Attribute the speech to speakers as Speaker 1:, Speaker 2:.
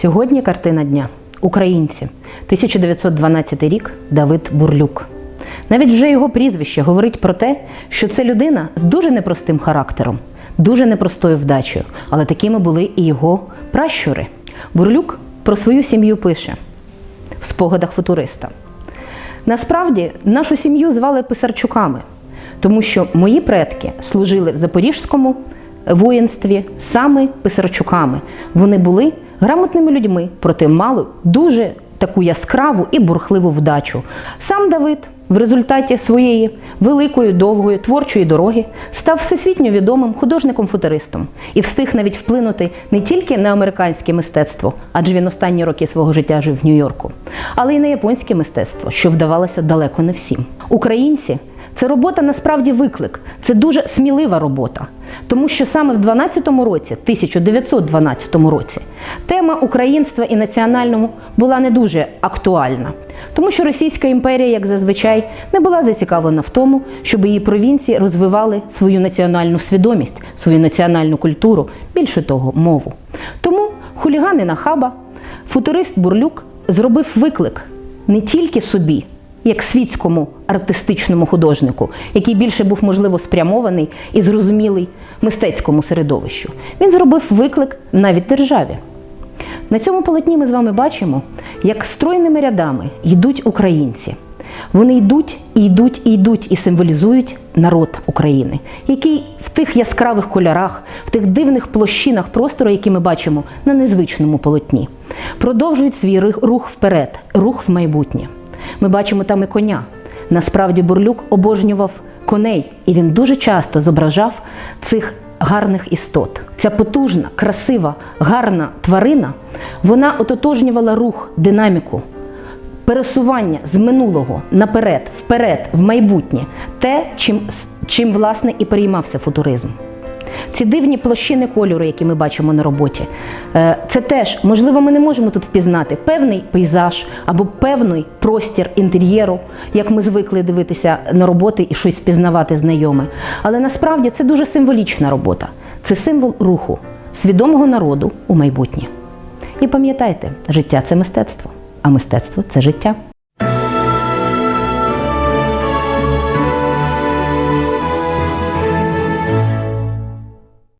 Speaker 1: Сьогодні картина дня. Українці. 1912 рік Давид Бурлюк. Навіть вже його прізвище говорить про те, що це людина з дуже непростим характером, дуже непростою вдачею, але такими були і його пращури. Бурлюк про свою сім'ю пише в спогадах футуриста. Насправді нашу сім'ю звали Писарчуками, тому що мої предки служили в Запорізькому воїнстві саме Писарчуками. Вони були грамотними людьми, проте мали дуже таку яскраву і бурхливу вдачу. Сам Давид в результаті своєї великої, довгої творчої дороги став всесвітньо відомим художником-футуристом і встиг навіть вплинути не тільки на американське мистецтво, адже він останні роки свого життя жив в Нью-Йорку, але й на японське мистецтво, що вдавалося далеко не всім. Українці це робота насправді виклик, це дуже смілива робота, тому що саме в 12-му році, 1912 році, тема українства і національному була не дуже актуальна, тому що Російська імперія, як зазвичай, не була зацікавлена в тому, щоб її провінції розвивали свою національну свідомість, свою національну культуру, більше того, мову. Тому хулігани Нахаба, футурист Бурлюк зробив виклик не тільки собі як світському артистичному художнику, який більше був, можливо, спрямований і зрозумілий мистецькому середовищу. Він зробив виклик навіть державі. На цьому полотні ми з вами бачимо, як стройними рядами йдуть українці. Вони йдуть і йдуть і йдуть і символізують народ України, який в тих яскравих кольорах, в тих дивних площинах простору, які ми бачимо на незвичному полотні, продовжують свій рух вперед, рух в майбутнє. Ми бачимо там і коня. Насправді Бурлюк обожнював коней, і він дуже часто зображав цих гарних істот. Ця потужна, красива, гарна тварина вона ототожнювала рух, динаміку, пересування з минулого наперед, вперед, в майбутнє, те, чим, чим власне і переймався футуризм. Ці дивні площини кольору, які ми бачимо на роботі, е, це теж, можливо, ми не можемо тут впізнати певний пейзаж або певний простір інтер'єру, як ми звикли дивитися на роботи і щось впізнавати знайоме. Але насправді це дуже символічна робота. Це символ руху, свідомого народу у майбутнє. І пам'ятайте, життя це мистецтво, а мистецтво це життя.